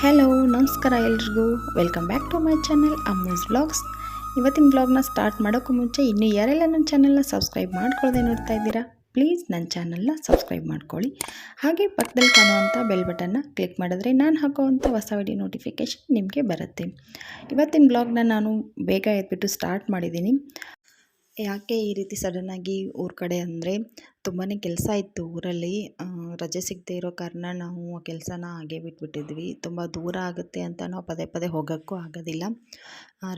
Hello ನಮಸ್ಕಾರ ಎಲ್ರಿಗೂ. Welcome back to my channel Ammus blogs ಇವತ್ತಿನ ಬ್ಲಾಗ್ನ ಸ್ಟಾರ್ಟ್ ಮಾಡೋಕ್ಕೂ ಮುಂಚೆ ಇನ್ನೂ ಯಾರೆಲ್ಲ ನನ್ನ ಚಾನಲ್ನ ಸಬ್ಸ್ಕ್ರೈಬ್ ಮಾಡ್ಕೊಳ್ಳದೆ ನೋಡ್ತಾ ಇದ್ದೀರಾ ಪ್ಲೀಸ್ ನನ್ನ ಚಾನಲ್ನ ಸಬ್ಸ್ಕ್ರೈಬ್ ಮಾಡ್ಕೊಳ್ಳಿ. ಹಾಗೆ ಪಕ್ಕದಲ್ಲಿ ಕಾಣುವಂಥ ಬೆಲ್ ಬಟನ್ನ ಕ್ಲಿಕ್ ಮಾಡಿದ್ರೆ ನಾನು ಹಾಕೋವಂಥ ಹೊಸ ವಿಡಿಯೋ ನೋಟಿಫಿಕೇಷನ್ ನಿಮಗೆ ಬರುತ್ತೆ. ಇವತ್ತಿನ ಬ್ಲಾಗ್ನ ನಾನು ಬೇಗ ಎದ್ಬಿಟ್ಟು ಸ್ಟಾರ್ಟ್ ಮಾಡಿದ್ದೀನಿ. ಯಾಕೆ ಈ ರೀತಿ ಸಡನ್ನಾಗಿ ಊರ ಕಡೆ ಅಂದರೆ ತುಂಬಾ ಕೆಲಸ ಇತ್ತು ಊರಲ್ಲಿ. ರಜೆ ಸಿಗದೆ ಇರೋ ಕಾರಣ ನಾವು ಆ ಕೆಲಸನ ಹಾಗೆ ಬಿಟ್ಬಿಟ್ಟಿದ್ವಿ. ತುಂಬ ದೂರ ಆಗುತ್ತೆ ಅಂತ ನಾವು ಪದೇ ಪದೇ ಹೋಗೋಕ್ಕೂ ಆಗೋದಿಲ್ಲ.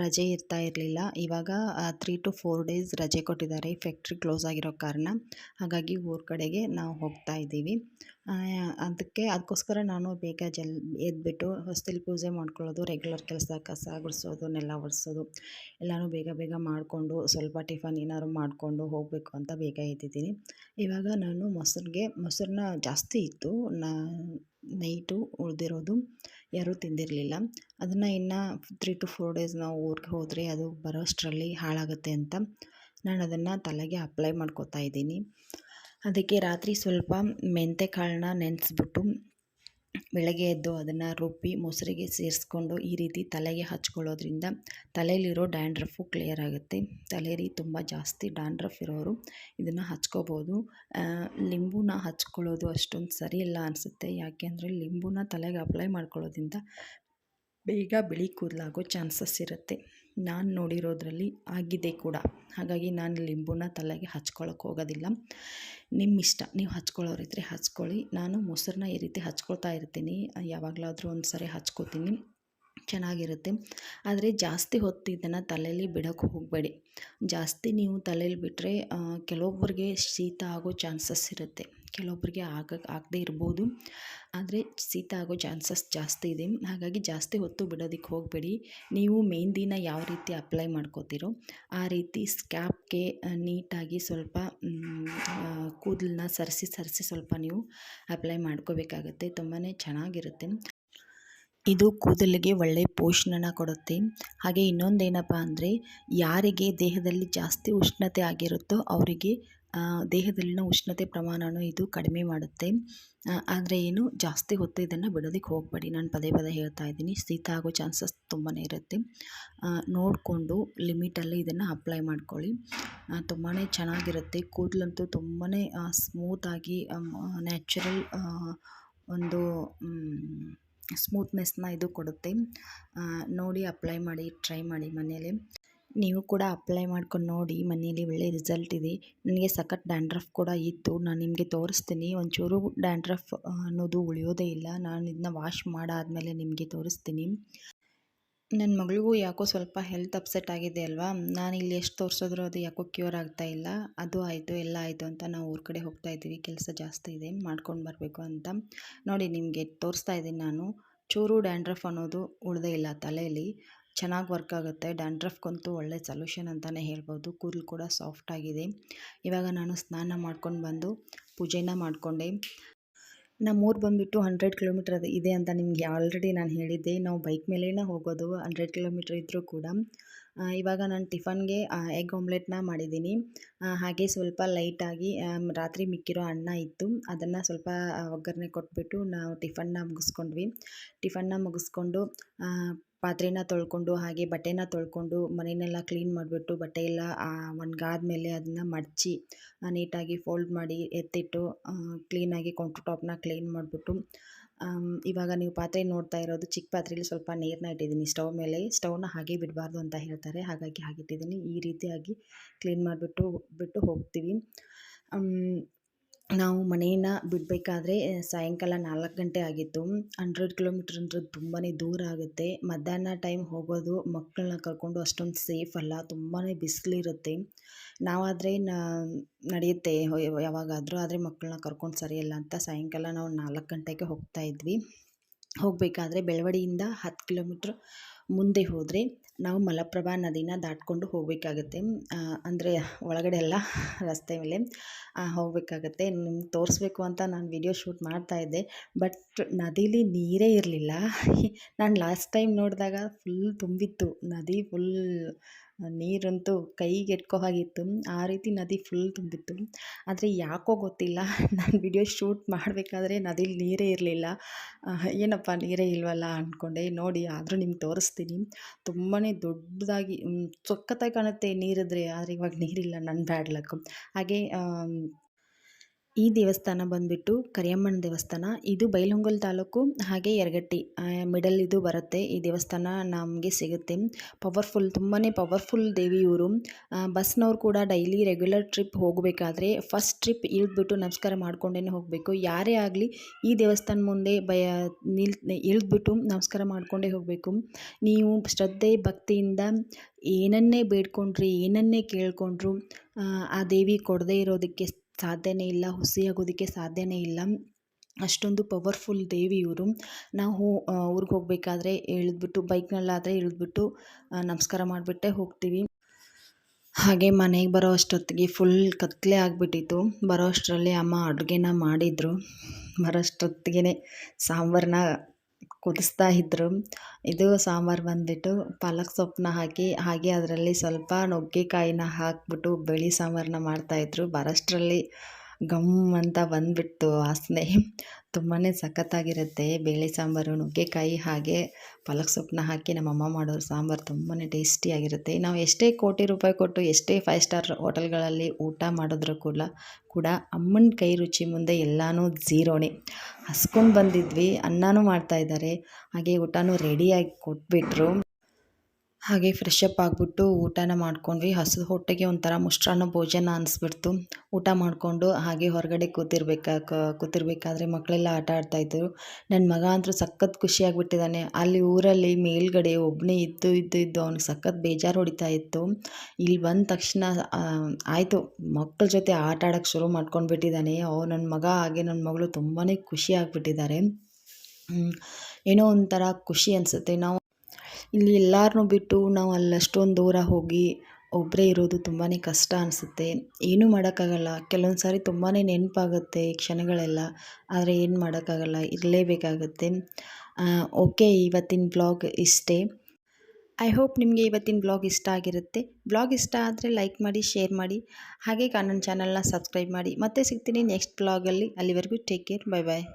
ರಜೆ ಇರ್ತಾ ಇರಲಿಲ್ಲ. ಇವಾಗ ತ್ರೀ ಟು ಫೋರ್ ಡೇಸ್ ರಜೆ ಕೊಟ್ಟಿದ್ದಾರೆ. ಫ್ಯಾಕ್ಟ್ರಿ ಕ್ಲೋಸ್ ಆಗಿರೋ ಕಾರಣ. ಹಾಗಾಗಿ ಊರ ಕಡೆಗೆ ನಾವು ಹೋಗ್ತಾ ಇದ್ದೀವಿ. ಅದಕ್ಕೆ, ಅದಕ್ಕೋಸ್ಕರ ನಾನು ಬೇಗ ಜಲ್, ಎದ್ಬಿಟ್ಟು ಹೊಸ್ತಿಲ್ ಪೂಜೆ ಮಾಡ್ಕೊಳ್ಳೋದು ರೆಗ್ಯುಲರ್ ಕೆಲಸ, ಕಸ ಗುಡಿಸೋದು, ನೆಲ ಒರೆಸೋದು, ಎಲ್ಲನೂ ಬೇಗ ಬೇಗ ಮಾಡಿಕೊಂಡು, ಸ್ವಲ್ಪ ಟಿಫನ್ ಏನಾದ್ರು ಮಾಡಿಕೊಂಡು ಹೋಗಬೇಕು ಅಂತ ಬೇಗ ಎದ್ದಿದ್ದೀನಿ. ಇವಾಗ ನಾನು ಮೊಸರಿಗೆ, ಮೊಸರನ್ನ ಜಾಸ್ತಿ ಇತ್ತು. ನಾ, ನೈಟು ಉಳಿದಿರೋದು ಯಾರೂ ತಿಂದಿರಲಿಲ್ಲ. ಅದನ್ನು ಇನ್ನು ತ್ರೀ ಟು ಫೋರ್ ಡೇಸ್ ನಾವು ಊರಿಗೆ ಹೋದರೆ ಅದು ಬರೋಷ್ಟರಲ್ಲಿ ಹಾಳಾಗುತ್ತೆ ಅಂತ ನಾನು ಅದನ್ನು ತಲೆಗೆ ಅಪ್ಲೈ ಮಾಡ್ಕೋತಾ ಇದ್ದೀನಿ. ಅದಕ್ಕೆ ರಾತ್ರಿ ಸ್ವಲ್ಪ ಮೆಂತೆ ಕಾಳನ್ನ ನೆನೆಸ್ಬಿಟ್ಟು ಬೆಳಗ್ಗೆ ಎದ್ದು ಅದನ್ನು ರುಬ್ಬಿ ಮೊಸರಿಗೆ ಸೇರಿಸ್ಕೊಂಡು ಈ ರೀತಿ ತಲೆಗೆ ಹಚ್ಕೊಳ್ಳೋದ್ರಿಂದ ತಲೆಯಲ್ಲಿರೋ ಡ್ಯಾಂಡ್ರಫು ಕ್ಲಿಯರ್ ಆಗುತ್ತೆ. ತಲೆಯಲ್ಲಿ ತುಂಬ ಜಾಸ್ತಿ ಡ್ಯಾಂಡ್ರಫ್ ಇರೋರು ಇದನ್ನು ಹಚ್ಕೋಬೋದು. ಲಿಂಬೂನ ಹಚ್ಕೊಳ್ಳೋದು ಅಷ್ಟೊಂದು ಸರಿಯಿಲ್ಲ ಅನಿಸುತ್ತೆ. ಯಾಕೆಂದರೆ ಲಿಂಬುನ ತಲೆಗೆ ಅಪ್ಲೈ ಮಾಡ್ಕೊಳ್ಳೋದ್ರಿಂದ ಬೇಗ ಬಿಳಿ ಕೂದಲಾಗೋ ಚಾನ್ಸಸ್ ಇರುತ್ತೆ. ನಾನು ನೋಡಿರೋದರಲ್ಲಿ ಆಗಿದೆ ಕೂಡ. ಹಾಗಾಗಿ ನಾನು ಲಿಂಬುನ ತಲೆಗೆ ಹಚ್ಕೊಳ್ಳೋಕೆ ಹೋಗೋದಿಲ್ಲ. ನಿಮ್ಮ ಇಷ್ಟ ನೀವು ಹಚ್ಕೊಳ್ಳೋರಿದ್ರೆ ಹಚ್ಕೊಳ್ಳಿ. ನಾನು ಮೊಸರನ್ನ ಈ ರೀತಿ ಹಚ್ಕೊಳ್ತಾ ಇರ್ತೀನಿ. ಯಾವಾಗಲಾದರೂ ಒಂದು ಸರಿ ಹಚ್ಕೋತೀನಿ. ಚೆನ್ನಾಗಿರುತ್ತೆ. ಆದರೆ ಜಾಸ್ತಿ ಹೊತ್ತು ಇದನ್ನು ತಲೆಯಲ್ಲಿ ಬಿಡೋಕ್ಕೆ ಹೋಗಬೇಡಿ. ಜಾಸ್ತಿ ನೀವು ತಲೆಯಲ್ಲಿ ಬಿಟ್ಟರೆ ಕೆಲವೊಬ್ಬರಿಗೆ ಶೀತ ಆಗೋ ಚಾನ್ಸಸ್ ಇರುತ್ತೆ. ಕೆಲವೊಬ್ಬರಿಗೆ ಆಗ, ಆಗದೇ ಇರ್ಬೋದು. ಆದರೆ ಶೀತ ಆಗೋ ಚಾನ್ಸಸ್ ಜಾಸ್ತಿ ಇದೆ. ಹಾಗಾಗಿ ಜಾಸ್ತಿ ಹೊತ್ತು ಬಿಡೋದಕ್ಕೆ ಹೋಗಬೇಡಿ. ನೀವು ಮೆಹಂದಿನ ಯಾವ ರೀತಿ ಅಪ್ಲೈ ಮಾಡ್ಕೋತೀರೋ, ಆ ರೀತಿ ಸ್ಕ್ಯಾಪ್ಗೆ ನೀಟಾಗಿ ಸ್ವಲ್ಪ ಕೂದಲನ್ನ ಸರಿಸಿ ಸರಿಸಿ ಸ್ವಲ್ಪ ನೀವು ಅಪ್ಲೈ ಮಾಡ್ಕೋಬೇಕಾಗತ್ತೆ. ತುಂಬಾ ಚೆನ್ನಾಗಿರುತ್ತೆ. ಇದು ಕೂದಲಿಗೆ ಒಳ್ಳೆಯ ಪೋಷಣನ ಕೊಡುತ್ತೆ. ಹಾಗೆ ಇನ್ನೊಂದೇನಪ್ಪ ಅಂದರೆ, ಯಾರಿಗೆ ದೇಹದಲ್ಲಿ ಜಾಸ್ತಿ ಉಷ್ಣತೆ ಆಗಿರುತ್ತೋ ಅವರಿಗೆ ದೇಹದಲ್ಲಿನ ಉಷ್ಣತೆ ಪ್ರಮಾಣನೂ ಇದು ಕಡಿಮೆ ಮಾಡುತ್ತೆ. ಆದರೆ ಏನು, ಜಾಸ್ತಿ ಹೊತ್ತು ಇದನ್ನು ಬಿಡೋದಕ್ಕೆ ಹೋಗಬೇಡಿ. ನಾನು ಪದೇ ಪದೇ ಹೇಳ್ತಾ ಇದ್ದೀನಿ, ಶೀತ ಆಗೋ ಚಾನ್ಸಸ್ ತುಂಬಾ ಇರುತ್ತೆ. ನೋಡಿಕೊಂಡು ಲಿಮಿಟಲ್ಲಿ ಇದನ್ನು ಅಪ್ಲೈ ಮಾಡ್ಕೊಳ್ಳಿ. ತುಂಬಾ ಚೆನ್ನಾಗಿರುತ್ತೆ. ಕೂದಲಂತೂ ತುಂಬಾ ಸ್ಮೂತಾಗಿ ನ್ಯಾಚುರಲ್ ಒಂದು ಸ್ಮೂತ್ನೆಸ್ನ ಇದು ಕೊಡುತ್ತೆ. ನೋಡಿ ಅಪ್ಲೈ ಮಾಡಿ, ಟ್ರೈ ಮಾಡಿ ಮನೆಯಲ್ಲಿ ನೀವು ಕೂಡ ಅಪ್ಲೈ ಮಾಡ್ಕೊಂಡು ನೋಡಿ, ಮನೆಯಲ್ಲಿ ಒಳ್ಳೆ ರಿಸಲ್ಟ್ ಇದೆ. ನನಗೆ ಸಖತ್ ಡ್ಯಾಂಡ್ರಫ್ ಕೂಡ ಇತ್ತು. ನಾನು ನಿಮಗೆ ತೋರಿಸ್ತೀನಿ. ಒಂಚೂರು ಡ್ಯಾಂಡ್ರಫ್ ಅನ್ನೋದು ಉಳಿಯೋದೇ ಇಲ್ಲ. ನಾನು ಇದನ್ನ ವಾಶ್ ಮಾಡಾದಮೇಲೆ ನಿಮಗೆ ತೋರಿಸ್ತೀನಿ. ನನ್ನ ಮಗಳಿಗೂ ಯಾಕೋ ಸ್ವಲ್ಪ ಹೆಲ್ತ್ ಅಪ್ಸೆಟ್ ಆಗಿದೆ ಅಲ್ವಾ? ನಾನು ಇಲ್ಲಿ ಎಷ್ಟು ತೋರಿಸಿದ್ರು ಅದು ಯಾಕೋ ಕ್ಯೂರ್ ಆಗ್ತಾ ಇಲ್ಲ. ಅದು ಆಯಿತು, ಎಲ್ಲ ಆಯಿತು ಅಂತ ನಾವು ಊರ ಕಡೆ ಹೋಗ್ತಾ ಇದ್ದೀವಿ. ಕೆಲಸ ಜಾಸ್ತಿ ಇದೆ. ಮಾಡ್ಕೊಂಡು ಬರಬೇಕು ಅಂತ. ನೋಡಿ, ನಿಮಗೆ ತೋರಿಸ್ತಾ ಇದ್ದೀನಿ ನಾನು. ಚೂರು ಡ್ಯಾಂಡ್ರಫ್ ಅನ್ನೋದು ಉಳ್ದೇ ಇಲ್ಲ ತಲೆಯಲ್ಲಿ ಚೆನ್ನಾಗಿ ವರ್ಕ್ ಆಗುತ್ತೆ. ಡ್ಯಾಂಡ್ರಫ್ಗಂತೂ ಒಳ್ಳೆ ಸೊಲ್ಯೂಷನ್ ಅಂತಲೇ ಹೇಳ್ಬೋದು. ಕೂದಲು ಕೂಡ ಸಾಫ್ಟ್ ಆಗಿದೆ. ಇವಾಗ ನಾನು ಸ್ನಾನ ಮಾಡ್ಕೊಂಡು ಬಂದು ಪೂಜೆನ ಮಾಡಿಕೊಂಡೆ. ನಮ್ಮೂರು ಬಂದುಬಿಟ್ಟು ಹಂಡ್ರೆಡ್ ಕಿಲೋಮೀಟ್ರ್ ಅದು ಇದೆ ಅಂತ ನಿಮಗೆ ಆಲ್ರೆಡಿ ನಾನು ಹೇಳಿದ್ದೆ. ನಾವು ಬೈಕ್ ಮೇಲೇ ಹೋಗೋದು ಹಂಡ್ರೆಡ್ ಕಿಲೋಮೀಟ್ರ್ ಇದ್ದರೂ ಕೂಡ. ಇವಾಗ ನಾನು ಟಿಫನ್ಗೆ ಎಗ್ ಆಮ್ಲೆಟ್ನ ಮಾಡಿದ್ದೀನಿ. ಹಾಗೆ ಸ್ವಲ್ಪ ಲೈಟಾಗಿ ರಾತ್ರಿ ಮಿಕ್ಕಿರೋ ಅನ್ನ ಇತ್ತು. ಅದನ್ನು ಸ್ವಲ್ಪ ಒಗ್ಗರಣೆ ಕೊಟ್ಬಿಟ್ಟು ನಾವು ಟಿಫನ್ನ ಮುಗಿಸ್ಕೊಂಡ್ವಿ. ಟಿಫನ್ನ ಮುಗಿಸ್ಕೊಂಡು ಪಾತ್ರೆನ ತೊಳ್ಕೊಂಡು, ಹಾಗೆ ಬಟ್ಟೆನ ತೊಳ್ಕೊಂಡು ಮನೆಯನ್ನೆಲ್ಲ ಕ್ಲೀನ್ ಮಾಡಿಬಿಟ್ಟು ಬಟ್ಟೆ ಎಲ್ಲ ಒಣಗಾದ್ಮೇಲೆ ಅದನ್ನು ಮಡಚಿ ನೀಟಾಗಿ ಫೋಲ್ಡ್ ಮಾಡಿ ಎತ್ತಿಟ್ಟು ಕ್ಲೀನಾಗಿ, ಕೌಂಟರ್ ಟಾಪ್ನ ಕ್ಲೀನ್ ಮಾಡಿಬಿಟ್ಟು ಇವಾಗ ನೀವು ಪಾತ್ರೆ ನೋಡ್ತಾ ಇರೋದು ಚಿಕ್ಕ ಪಾತ್ರೆಯಲ್ಲಿ ಸ್ವಲ್ಪ ನೀರನ್ನ ಇಟ್ಟಿದ್ದೀನಿ. ಸ್ಟವ್ ಮೇಲೆ. ಸ್ಟವ್ನ ಹಾಗೆ ಬಿಡಬಾರ್ದು ಅಂತ ಹೇಳ್ತಾರೆ. ಹಾಗಾಗಿ ಹಾಗೆ ಇಟ್ಟಿದ್ದೀನಿ ಈ ರೀತಿಯಾಗಿ ಕ್ಲೀನ್ ಮಾಡಿಬಿಟ್ಟು, ಬಿಟ್ಟು ಹೋಗ್ತೀವಿ. ನಾವು ಮನೆಯನ್ನು ಬಿಡಬೇಕಾದ್ರೆ ಸಾಯಂಕಾಲ ನಾಲ್ಕು ಗಂಟೆ ಆಗಿತ್ತು. ಹಂಡ್ರೆಡ್ ಕಿಲೋಮೀಟ್ರ್ ಅಂದರೆ ತುಂಬಾ ದೂರ ಆಗುತ್ತೆ. ಮಧ್ಯಾಹ್ನ ಟೈಮ್ ಹೋಗೋದು ಮಕ್ಕಳನ್ನ ಕರ್ಕೊಂಡು ಅಷ್ಟೊಂದು ಸೇಫ್ ಅಲ್ಲ ತುಂಬಾ ಬಿಸಿಲಿರುತ್ತೆ. ನಾವಾದರೆ ನಡೆಯುತ್ತೆ ಯಾವಾಗಾದರೂ, ಆದರೆ ಮಕ್ಕಳನ್ನ ಕರ್ಕೊಂಡು ಸರಿಯಲ್ಲ ಅಂತ ಸಾಯಂಕಾಲ ನಾವು ನಾಲ್ಕು ಗಂಟೆಗೆ ಹೋಗ್ತಾ ಇದ್ವಿ. ಹೋಗಬೇಕಾದ್ರೆ ಬೆಳವಡಿಯಿಂದ ಹತ್ತು ಕಿಲೋಮೀಟ್ರ್ ಮುಂದೆ ಹೋದರೆ ನಾವು ಮಲಪ್ರಭಾ ನದಿನ ದಾಟ್ಕೊಂಡು ಹೋಗಬೇಕಾಗತ್ತೆ. ಅಂದರೆ ಒಳಗಡೆ ಎಲ್ಲ ರಸ್ತೆ ಮೇಲೆ ಹೋಗಬೇಕಾಗತ್ತೆ. ನಿಮ್ಗೆ ತೋರಿಸ್ಬೇಕು ಅಂತ ನಾನು ವಿಡಿಯೋ ಶೂಟ್ ಮಾಡ್ತಾಯಿದ್ದೆ ಬಟ್ ನದೀಲಿ ನೀರೇ ಇರಲಿಲ್ಲ. ನಾನು ಲಾಸ್ಟ್ ಟೈಮ್ ನೋಡಿದಾಗ ಫುಲ್ ತುಂಬಿತ್ತು. ನದಿ ಫುಲ್ ನೀರಂತೂ ಕೈಗೆ ಎಟ್ಕೋ ಹಾಗಿತ್ತು. ಆ ರೀತಿ ನದಿ ಫುಲ್ ತುಂಬಿತ್ತು. ಆದರೆ ಯಾಕೋ ಗೊತ್ತಿಲ್ಲ. ನಾನು ವಿಡಿಯೋ ಶೂಟ್ ಮಾಡಬೇಕಾದ್ರೆ ನದಿಲಿ ನೀರೇ ಇರಲಿಲ್ಲ. ಏನಪ್ಪ ನೀರೇ ಇಲ್ವಲ್ಲ ಅಂದ್ಕೊಂಡೆ ನೋಡಿ ಆದರೂ ನಿಮ್ಗೆ ತೋರಿಸ್ತೀನಿ. ತುಂಬಾ ದೊಡ್ಡದಾಗಿ ಸಖತ್ತಾಗಿ ಕಾಣುತ್ತೆ ನೀರಿದ್ರೆ ಆದರೆ ಇವಾಗ ನೀರಿಲ್ಲ ನನ್ನ ಬ್ಯಾಡ್ ಲಕ್ಕು ಹಾಗೆ ಈ ದೇವಸ್ಥಾನ ಬಂದುಬಿಟ್ಟು ಕರಿಯಮ್ಮನ ದೇವಸ್ಥಾನ. ಇದು ಬೈಲಹೊಂಗಲ್ ತಾಲೂಕು, ಹಾಗೆ ಯರಗಟ್ಟಿ ಮಿಡಲ್ ಇದು ಬರುತ್ತೆ. ಈ ದೇವಸ್ಥಾನ ನಮಗೆ ಸಿಗುತ್ತೆ. ಪವರ್ಫುಲ್ ತುಂಬಾ ಪವರ್ಫುಲ್ ದೇವಿ ಇವರು. ಬಸ್ನವ್ರು ಕೂಡ ಡೈಲಿ ರೆಗ್ಯುಲರ್ ಟ್ರಿಪ್ ಹೋಗಬೇಕಾದ್ರೆ ಫಸ್ಟ್ ಟ್ರಿಪ್ ಇಳಿದ್ಬಿಟ್ಟು ನಮಸ್ಕಾರ ಮಾಡ್ಕೊಂಡೇ ಹೋಗಬೇಕು. ಯಾರೇ ಆಗಲಿ ಈ ದೇವಸ್ಥಾನ ಮುಂದೆ ಭಯ ನಿಲ್, ಇಳಿದ್ಬಿಟ್ಟು ನಮಸ್ಕಾರ ಮಾಡಿಕೊಂಡೇ ಹೋಗಬೇಕು. ನೀವು ಶ್ರದ್ಧೆ, ಭಕ್ತಿಯಿಂದ ಏನನ್ನೇ ಬೇಡ್ಕೊಂಡ್ರಿ, ಏನನ್ನೇ ಕೇಳ್ಕೊಂಡ್ರು ಆ ದೇವಿ ಕೊಡದೇ ಇರೋದಕ್ಕೆ ಸಾಧ್ಯನೇ ಇಲ್ಲ, ಹುಸಿಯಾಗೋದಕ್ಕೆ ಸಾಧ್ಯನೇ ಇಲ್ಲ. ಅಷ್ಟೊಂದು ಪವರ್ಫುಲ್ ದೇವಿ ಇವರು. ನಾವು ಊರಿಗೆ ಹೋಗಬೇಕಾದ್ರೆ ಇಳಿದ್ಬಿಟ್ಟು, ಬೈಕ್ನಲ್ಲಾದರೆ ಇಳಿದ್ಬಿಟ್ಟು ನಮಸ್ಕಾರ ಮಾಡಿಬಿಟ್ಟೆ ಹೋಗ್ತೀವಿ. ಹಾಗೆ ಮನೆಗೆ ಬರೋ ಅಷ್ಟೊತ್ತಿಗೆ ಫುಲ್ ಕತ್ತಲೆ ಆಗಿಬಿಟ್ಟಿತ್ತು. ಬರೋ ಅಷ್ಟರಲ್ಲಿ ಅಮ್ಮ ಅಡುಗೆನ ಮಾಡಿದರು. ಬರೋ ಅಷ್ಟೊತ್ತಿಗೆ ಸಾಂಬಾರನ್ನ ಕುದಿಸ್ತಾ ಇದ್ದರು ಇದು ಸಾಂಬಾರು ಬಂದುಬಿಟ್ಟು ಪಾಲಕ್ ಸೊಪ್ಪನ್ನ ಹಾಕಿ, ಹಾಗೆ ಅದರಲ್ಲಿ ಸ್ವಲ್ಪ ನುಗ್ಗೆಕಾಯಿನ ಹಾಕಿಬಿಟ್ಟು ಬಿಳಿ ಸಾಂಬಾರನ್ನ ಮಾಡ್ತಾಯಿದ್ರು ಬರೋಷ್ಟರಲ್ಲಿ ಘಮ್ ಅಂತ ಬಂದುಬಿಡ್ತು ವಾಸನೆ ತುಂಬಾ ಸಖತ್ತಾಗಿರುತ್ತೆ. ಬೇಳೆ ಸಾಂಬಾರು, ನುಗ್ಗೆಕಾಯಿ ಹಾಗೆ ಪಾಲಕ್ ಸೊಪ್ಪನ್ನ ಹಾಕಿ ನಮ್ಮಮ್ಮ ಮಾಡೋರು ಸಾಂಬಾರು ತುಂಬಾ ಟೇಸ್ಟಿಯಾಗಿರುತ್ತೆ ನಾವು ಎಷ್ಟೇ ಕೋಟಿ ರೂಪಾಯಿ ಕೊಟ್ಟು ಎಷ್ಟೇ ಫೈವ್ ಸ್ಟಾರ್ ಹೋಟೆಲ್ಗಳಲ್ಲಿ ಊಟ ಮಾಡಿದ್ರು ಕೂಡ ಕೂಡ ಅಮ್ಮನ ಕೈ ರುಚಿ ಮುಂದೆ ಎಲ್ಲನೂ ಝೀರೋನೇ. ಹಸ್ಕೊಂಡು ಬಂದಿದ್ವಿ, ಅನ್ನನೂ ಮಾಡ್ತಾಯಿದ್ದಾರೆ ಹಾಗೆ ಊಟನೂ ರೆಡಿಯಾಗಿ ಕೊಟ್ಬಿಟ್ರು. ಹಾಗೆ ಫ್ರೆಶ್ ಅಪ್ ಆಗಿಬಿಟ್ಟು ಊಟನ ಮಾಡ್ಕೊಂಡ್ವಿ. ಹಸು ಹೊಟ್ಟೆಗೆ ಒಂಥರ ಮುಷ್ಟ್ರಾನ್ನ ಭೋಜನ ಅನಿಸ್ಬಿಡ್ತು. ಊಟ ಮಾಡಿಕೊಂಡು ಹಾಗೆ ಹೊರಗಡೆ ಕೂತಿರ್ಬೇಕಾ ಕೂತಿರ್ಬೇಕಾದ್ರೆ ಮಕ್ಕಳೆಲ್ಲ ಆಟ ಆಡ್ತಾಯಿದ್ರು ನನ್ನ ಮಗ ಅಂತೂ ಸಖತ್ ಖುಷಿಯಾಗಿಬಿಟ್ಟಿದ್ದಾನೆ ಅಲ್ಲಿ ಊರಲ್ಲಿ ಮೇಲ್ಗಡೆ ಒಬ್ಬನೇ ಇದ್ದು ಇದ್ದು ಇದ್ದು ಅವ್ನಿಗೆ ಸಖತ್ ಬೇಜಾರು ಹೊಡಿತಾ ಇತ್ತು. ಇಲ್ಲಿ ಬಂದ ತಕ್ಷಣ ಆಯಿತು. ಮಕ್ಕಳ ಜೊತೆ ಆಟ ಆಡೋಕ್ಕೆ ಶುರು ಮಾಡ್ಕೊಂಡ್ಬಿಟ್ಟಿದ್ದಾನೆ ಅವ್ರು ನನ್ನ ಮಗ ಹಾಗೆ ನನ್ನ ಮಗಳು ತುಂಬಾ ಖುಷಿ ಆಗಿಬಿಟ್ಟಿದ್ದಾರೆ ಏನೋ ಒಂಥರ ಖುಷಿ ಅನಿಸುತ್ತೆ. ನಾವು ಇಲ್ಲಿ ಎಲ್ಲರನ್ನೂ ಬಿಟ್ಟು ನಾವು ಅಲ್ಲಿ ಅಷ್ಟೊಂದು ದೂರ ಹೋಗಿ ಒಬ್ಬರೇ ಇರೋದು ತುಂಬಾ ಕಷ್ಟ ಅನಿಸುತ್ತೆ. ಏನೂ ಮಾಡೋಕ್ಕಾಗಲ್ಲ. ಕೆಲವೊಂದು ಸಾರಿ ತುಂಬಾ ನೆನಪಾಗುತ್ತೆ ಕ್ಷಣಗಳೆಲ್ಲ. ಆದರೆ ಏನು ಮಾಡೋಕ್ಕಾಗಲ್ಲ. ಇರಲೇಬೇಕಾಗುತ್ತೆ. ಓಕೆ, ಇವತ್ತಿನ ಬ್ಲಾಗ್ ಇಷ್ಟೇ. ಐ ಹೋಪ್ ನಿಮಗೆ ಇವತ್ತಿನ ಬ್ಲಾಗ್ ಇಷ್ಟ ಆಗಿರುತ್ತೆ. ಬ್ಲಾಗ್ ಇಷ್ಟ ಆದರೆ ಲೈಕ್ ಮಾಡಿ, ಶೇರ್ ಮಾಡಿ. ಹಾಗೆ ನನ್ನ ಚಾನಲ್ನ ಸಬ್ಸ್ಕ್ರೈಬ್ ಮಾಡಿ. ಮತ್ತೆ ಸಿಗ್ತೀನಿ ನೆಕ್ಸ್ಟ್ ಬ್ಲಾಗಲ್ಲಿ. ಅಲ್ಲಿವರೆಗೂ ಟೇಕ್ ಕೇರ್. Bye bye